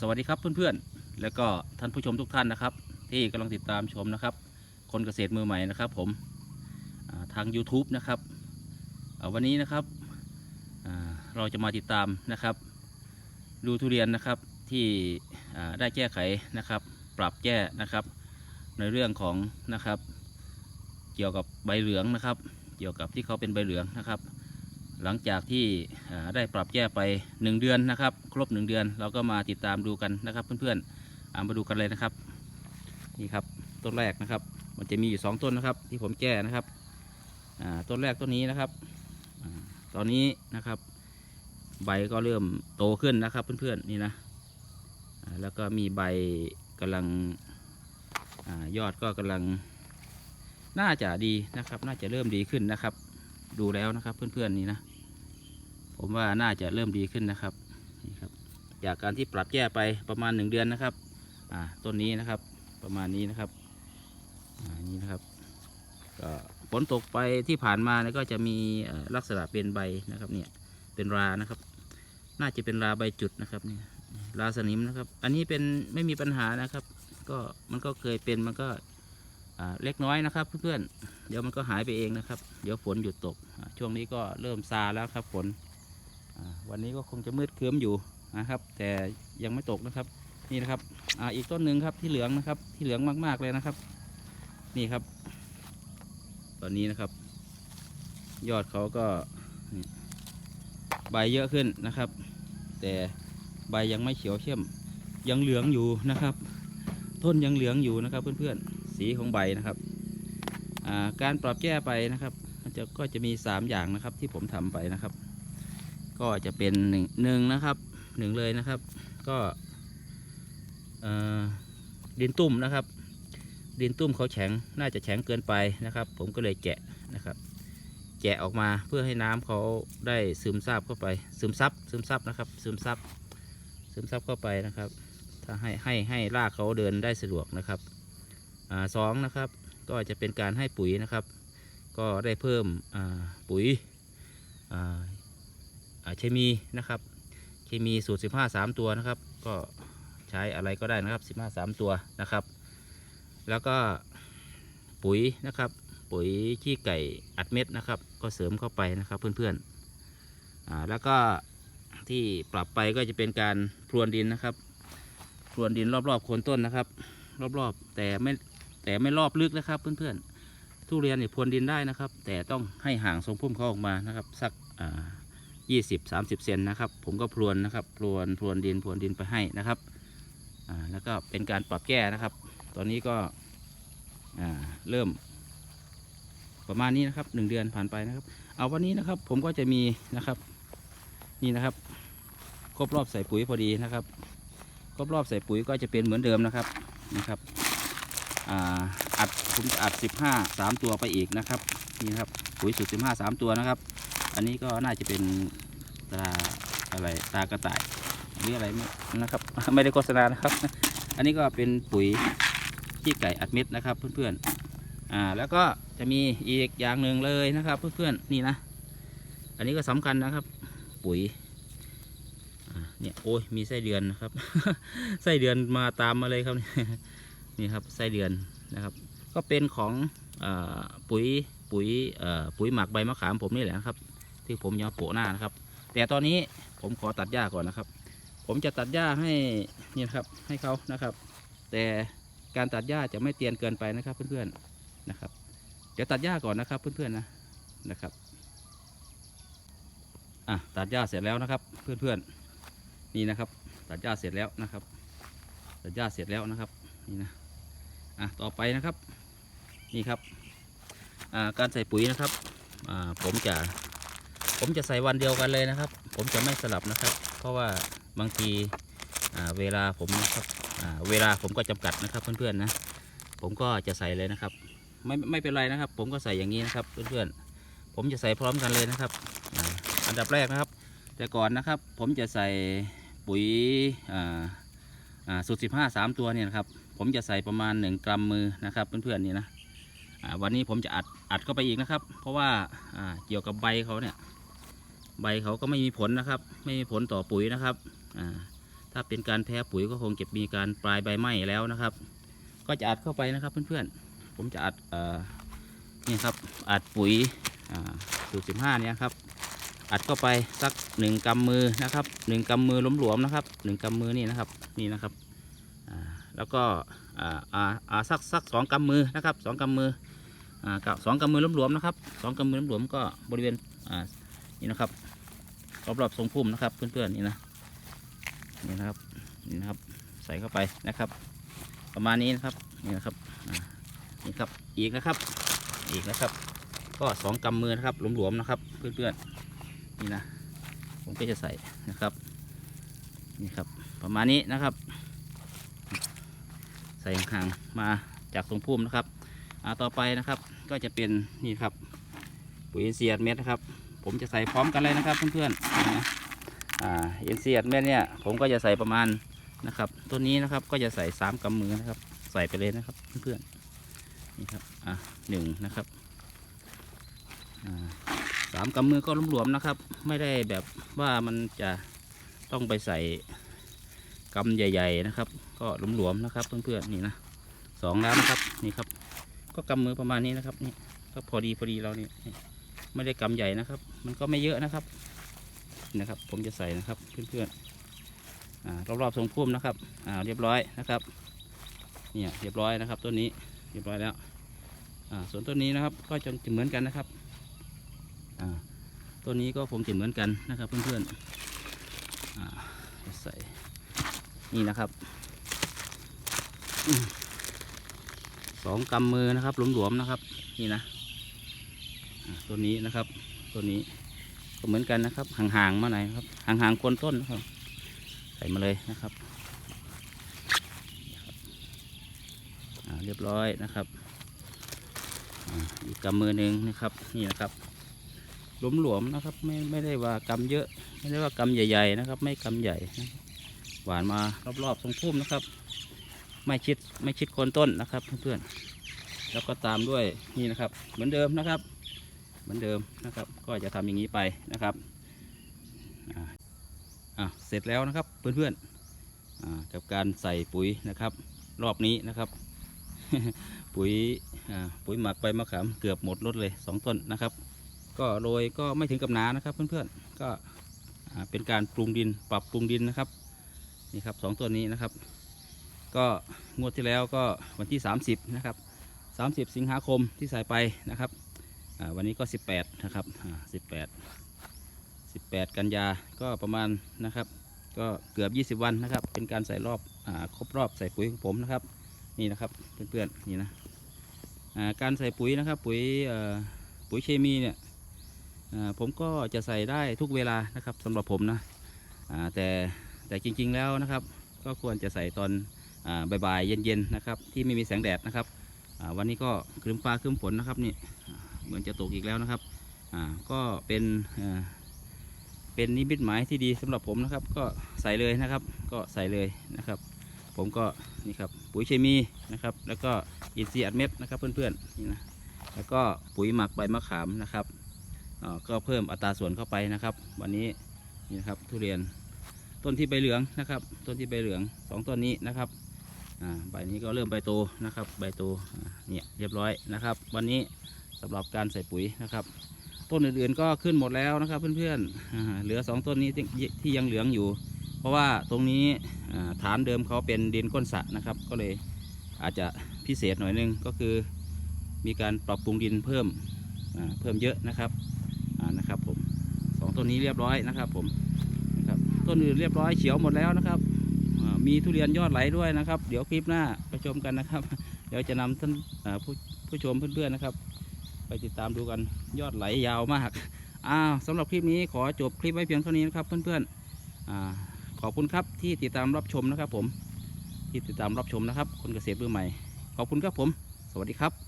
สวัสดีครับเพื่อนๆ แล้วก็ท่านผู้ชมทุกท่านนะครับ ที่กำลังติดตามชมนะครับ คนเกษตรมือใหม่นะครับผมทาง YouTube นะครับวันนี้นะครับเราจะมาติดตามนะครับ ดูทุเรียนนะครับที่ได้แก้ไขนะครับ ปรับแก้นะครับ ในเรื่องของนะครับ เกี่ยวกับใบเหลืองนะครับ เกี่ยวกับที่เขาเป็นใบเหลืองนะครับ หลังจากที่ได้ปรับแก้ไป 1 เดือนนะครับ ครบ 1 เดือนเราก็มาติดตามดูกันนะครับ เพื่อนๆมาดูกันเลยนะครับนี่ครับต้นแรกนะครับ มันจะมีอยู่ 2 ต้นนะครับ ที่ผมแก้นะครับต้นแรกต้นนี้นะครับตอนนี้นะครับ ใบก็เริ่มโตขึ้นนะครับ เพื่อนๆนี่นะแล้วก็มีใบกำลังอยอดก็กำลังน่าจะดีนะครับ น่าจะเริ่มดีขึ้นนะครับ ดูแล้วนะครับ เพื่อนๆนี่นะ ผมว่าน่าจะเริ่มดีขึ้นนะครับนี่ครับ จากการที่ปรับแก้ไปประมาณหนึ่งเดือนนะครับอ่าต้นนี้นะครับประมาณนี้นะครับอ่านี่นะครับก็ฝนตกไปที่ผ่านมาเนี่ยก็จะมีลักษณะเป็นใบนะครับเนี่ยเป็นรานะครับ น่าจะเป็นราใบจุดนะครับเนี่ยราสนิมนะครับ อันนี้เป็นไม่มีปัญหานะครับ ก็มันก็เคยเป็นมันก็ เล็กน้อยนะครับเพื่อนๆ เดี๋ยวมันก็หายไปเองนะครับ เดี๋ยวฝนหยุดตก ช่วงนี้ก็เริ่มซาแล้วครับฝน วันนี้ก็คงจะมืดครึ้มอยู่นะครับ แต่ยังไม่ตกนะครับ นี่นะครับออีกต้นหนึ่งครับที่เหลืองนะครับ ที่เหลืองมากๆเลยนะครับ นี่ครับ ตอนนี้นะครับ ยอดเขาก็ใบเยอะขึ้นนะครับ แต่ใบยังไม่เขียวเข้ม ยังเหลืองอยู่นะครับ ต้นยังเหลืองอยู่นะครับเพื่อนๆ สีของใบนะครับาการปรับแก้ไปนะครับจะก็จะมี 3 อย่างนะครับที่ผมทำไปนะครับ ก็จะเป็นหนึ่งหนึ่งนะครับหนึ่งเลยนะครับ ก็ดินตุ่มนะครับ ดินตุ้มเขาแข็งน่าจะแข็งเกินไปนะครับ ผมก็เลยแกะนะครับแกะออกมาเพื่อให้น้ำเขาได้ซึมซาบเข้าไป ซึมซับซึมซับนะครับ ซึมซับซึมซับเข้าไปนะครับ ถ้าให้ให้ให้รากเขาเดินได้สะดวกนะครับ สองนะครับก็จะเป็นการให้ปุ๋ยนะครับ ก็ได้เพิ่มปุ๋ยอ่าอ่าเคมีนะครับเคมีสูตร 15 3 ตัวนะครับ ก็ใช้อะไรก็ได้นะครับ 15 3 ตัวนะครับ แล้วก็ปุ๋ยนะครับ ปุ๋ยขี้ไก่อัดเม็ดนะครับ ก็เสริมเข้าไปนะครับเพื่อนๆแล้วก็ที่ปรับไปก็จะเป็นการพรวนดินนะครับพรวนดินรอบๆโคนต้นนะครับ รอบๆแต่ไม่ แต่ไม่รอบลึกนะครับ เพื่อนๆทุเรียนเนี่ยพรวนดินได้นะครับ แต่ต้องให้ห่างทรงพุ่มเขาออกมานะครับสักยี่สิบสามสิบเซนนะครับ ผมก็พรวนนะครับพรวนพรวนดินพรวนดินไปให้นะครับแล้วก็เป็นการปรับแก้นะครับ ตอนนี้ก็เริ่ม ประมาณนี้นะครับหนึ่งเดือนผ่านไปนะครับ เอาวันนี้นะครับผมก็จะมีนะครับนี่นะครับ ครบรอบใส่ปุ๋ยพอดีนะครับ ครบรอบใส่ปุ๋ยก็จะเป็นเหมือนเดิมนะครับนะครับ อัดผมจะอัด 15 3 ตัวไปอีกนะครับนี่ครับปุ๋ยสูตร15 3 ตัวนะครับ อันนี้ก็น่าจะเป็นตาอะไรตากระต่ายหรืออะไรไม่นะครับ ไม่ได้โฆษณานะครับ อันนี้ก็เป็นปุ๋ยขี้ไก่อัดเม็ดนะครับเพื่อนๆอ่าแล้วก็จะมีอีกอย่างหนึ่งเลยนะครับเพื่อนๆนี่นะ อันนี้ก็สำคัญนะครับ ปุ๋ยเนี่ยโอ้ยมีไส้เดือนนะครับไส้เดือนมาตามมาเลยครับ นี่ครับไส้เดือนนะครับ ก็เป็นของอปุ๋ยปุ๋ยปุ๋ยหมักใบมะขามผมนี่แหละครับ ที่ผมยาโปะหน้านะครับ แต่ตอนนี้ผมขอตัดหญ้าก่อนนะครับ ผมจะตัดหญ้าให้นี่นครับให้เขานะครับ แต่การตัดหญ้าจะไม่เตียนเกินไปนะครับเพื่อนๆนะครับ เดี๋ยวตัดหญ้าก่อนนะครับเพื่อนๆนะนะครับอะตัดหญ้าเสร็จแล้วนะครับ เพื่อนๆนี่นะครับ ตัดหญ้าเสร็จแล้วนะครับ ตัดหญ้าเสร็จแล้วนะครับนี่นะ อะต่อไปนะครับนี่ครับอ่าการใส่ปุ๋ยนะครับอ่าผมจะผมจะใส่วันเดียวกันเลยนะครับ ผมจะไม่สลับนะครับ เพราะว่าบางทีอ่าเวลาผมนะครับอ่าเวลาผมก็จำกัดนะครับเพื่อนๆนะผมก็จะใส่เลยนะครับ ไม่ไม่เป็นไรนะครับ ผมก็ใส่อย่างนี้นะครับเพื่อนๆผมจะใส่พร้อมกันเลยนะครับอันดับแรกนะครับ แต่ก่อนนะครับผมจะใส่ปุ๋ยอ่าอ่าสูตรสิบห้าสามตัวเนี่ยนะครับ ผมจะใส่ประมาณ 1 กรัมมือนะครับ เพื่อนๆนี่นะอ่าวันนี้ผมจะอัดอัดเข้าไปอีกนะครับ เพราะว่าเกี่ยวกับใบเขาเนี่ย ใบเขาก็ไม่มีผลนะครับ ไม่มีผลต่อปุ๋ยนะครับถ้าเป็นการแพ้ปุ๋ยก็คงจะมีการปลายใบไหม้แล้วนะครับ ก็จะอัดเข้าไปนะครับเพื่อนๆ ผมจะอัดอนี่ครับอัดปุ๋ยสูตรสิบห้าเนี่ยครับอัดเข้าไปสักหนึ่งกำมือนะครับหนึ่งกำมือหลวมๆนะครับหนึ่งกำมือนี่นะครับนี่นะครับ แล้วก็อ่าอ่าสักสักสองกำมือนะครับสองกำมืออ่ากับสองกำมือหลวมๆนะครับสองกำมือหลวมๆก็บริเวณอ่านี่นะครับรอบๆทรงพุ่มนะครับเพื่อนๆนี่นะนี่นะครับนี่นะครับใส่เข้าไปนะครับ ประมาณนี้นะครับนี่นะครับนี่ครับอีกนะครับอีกนะครับ ก็สองกำมือนะครับหลวมๆนะครับ เพื่อนๆนี่นะผมก็จะใส่นะครับนี่ครับประมาณนี้นะครับ ส่ห่างมาจากตรงพุ่มนะครับต่อไปนะครับก็จะเป็นนี่ครับปุ๋ยอินทรียดเม็ดนะครับ ผมจะใส่พร้อมกันเลยนะครับเพื่อนๆนะอ่าอินทรียดเม็ดเนี่ยผมก็จะใส่ประมาณนะครับตัวนี้นะครับก็จะใส่สามกำมือนะครับ ใส่ไปเลยนะครับเพื่อนๆนี่ครับอ่าหนึ่งนะครับสามกำมือก็หลวมๆนะครับ ไม่ได้แบบว่ามันจะต้องไปใส่ กำใหญ่ ๆนะครับ ก็หลวมๆนะครับเพื่อนๆนี่นะสองแล้วนะครับนี่ครับ ก็กำมือประมาณนี้นะครับนี่ก็พอดีพอดีเรานี่ไม่ได้กำใหญ่นะครับ มันก็ไม่เยอะนะครับนะครับ ผมจะใส่นะครับเพื่อนๆรอบๆทรงพุ่มนะครับอ่าเรียบร้อยนะครับเนี่ยเรียบร้อยนะครับต้นนี้เรียบร้อยแล้วอ่าส่วนต้นนี้นะครับ ก็จะเหมือนกันนะครับอ่าตัวนี้ก็ผมจะเหมือนกันนะครับเพื่อนๆอ่าใส่ นี่นะครับสองกำมือนะครับหลวมๆนะครับ นี่นะตัวนี้นะครับ ตัวนี้ก็เหมือนกันนะครับ ห่างๆมาหน่อยครับ ห่างๆโคนต้นนะครับ ใส่มาเลยนะครับเรียบร้อยนะครับอีกกำมือหนึ่งนะครับ นี่นะครับหลวมๆนะครับ ไม่ไม่ได้ว่ากำเยอะ ไม่ได้ว่ากำใหญ่ ๆ นะครับ ไม่กำใหญ่นะครับ หวานมารอบๆทรงพุ่มนะครับ ไม่ชิดไม่ชิดโคนต้นนะครับเพื่อนๆแล้วก็ตามด้วยนี่นะครับ เหมือนเดิมนะครับ เหมือนเดิมนะครับ ก็จะทำอย่างนี้ไปนะครับอ่าอะเสร็จแล้วนะครับเพื่อนๆกับการใส่ปุ๋ยนะครับ รอบนี้นะครับ ปุ๋ยปุ๋ยหมักใบมะขามเกือบหมดรถเลยสองต้นนะครับ ก็โรยก็ไม่ถึงกับหนานะครับเพื่อนๆก็เป็นการปรุงดินปรับปรุงดินนะครับ นี่ครับสองตัวนี้นะครับ ก็งวดที่แล้วก็วันที่ 30 นะครับ 30 สิงหาคมที่ใส่ไปนะครับวันนี้ก็ 18 นะครับ18 18 กันยาก็ประมาณนะครับ ก็เกือบ 20 วันนะครับ เป็นการใส่รอบอครบรอบใส่ปุ๋ยของผมนะครับ นี่นะครับเพื่อนๆนี่นะการใส่ปุ๋ยนะครับปุ๋ยปุ๋ยเคมีเนี่ยผมก็จะใส่ได้ทุกเวลานะครับสำหรับผมนะแต่ แต่จริงๆแล้วนะครับ ก็ควรจะใส่ตอนอบ่ายๆเย็นๆนะครับ ที่ไม่มีแสงแดดนะครับวันนี้ก็ครึ้มฟ้าครึ้มฝนนะครับนี่เหมือนจะตกอีกแล้วนะครับก็เป็นเป็นนิมิตหมายที่ดีสำหรับผมนะครับ ก็ใส่เลยนะครับ ก็ใส่เลยนะครับ ผมก็นี่ครับปุ๋ยเคมีนะครับ แล้วก็อินทรีย์อัดเม็ดนะครับ เพื่อนๆนี่นะแล้วก็ปุ๋ยหมักใบมะขามนะครับก็เพิ่มอัตราส่วนเข้าไปนะครับ วันนี้นี่ครับทุเรียน ต้นที่ใบเหลืองนะครับ ต้นที่ใบเหลืองสองต้นนี้นะครับใบนี้ก็เริ่มใบโตนะครับ ใบโตเนี่ยเรียบร้อยนะครับ วันนี้สำหรับการใส่ปุ๋ยนะครับ ต้นอื่นๆก็ขึ้นหมดแล้วนะครับ เพื่อนๆเหลือสองต้นนี้ที่ยังเหลืองอยู่ เพราะว่าตรงนี้ฐานเดิมเขาเป็นดินก้นสระนะครับ ก็เลยอาจจะพิเศษหน่อยนึงก็คือ มีการปรับปรุงดินเพิ่มเพิ่มเยอะนะครับนะครับผมสองต้นนี้เรียบร้อยนะครับผม ต้นอื่นเรียบร้อยเขียวหมดแล้วนะครับมีทุเรียนยอดไหลด้วยนะครับ เดี๋ยวคลิปหน้าไปชมกันนะครับ เดี๋ยวจะนำท่านผู้ผู้ชมเพื่อนๆนะครับ ไปติดตามดูกันยอดไหลยาวมากอ้าวสำหรับคลิปนี้ขอจบคลิปไว้เพียงเท่านี้นะครับเพื่อนๆอ่าขอบคุณครับที่ติดตามรับชมนะครับผมที่ติดตามรับชมนะครับ คนเกษตรมือใหม่ ขอบคุณครับผม สวัสดีครับ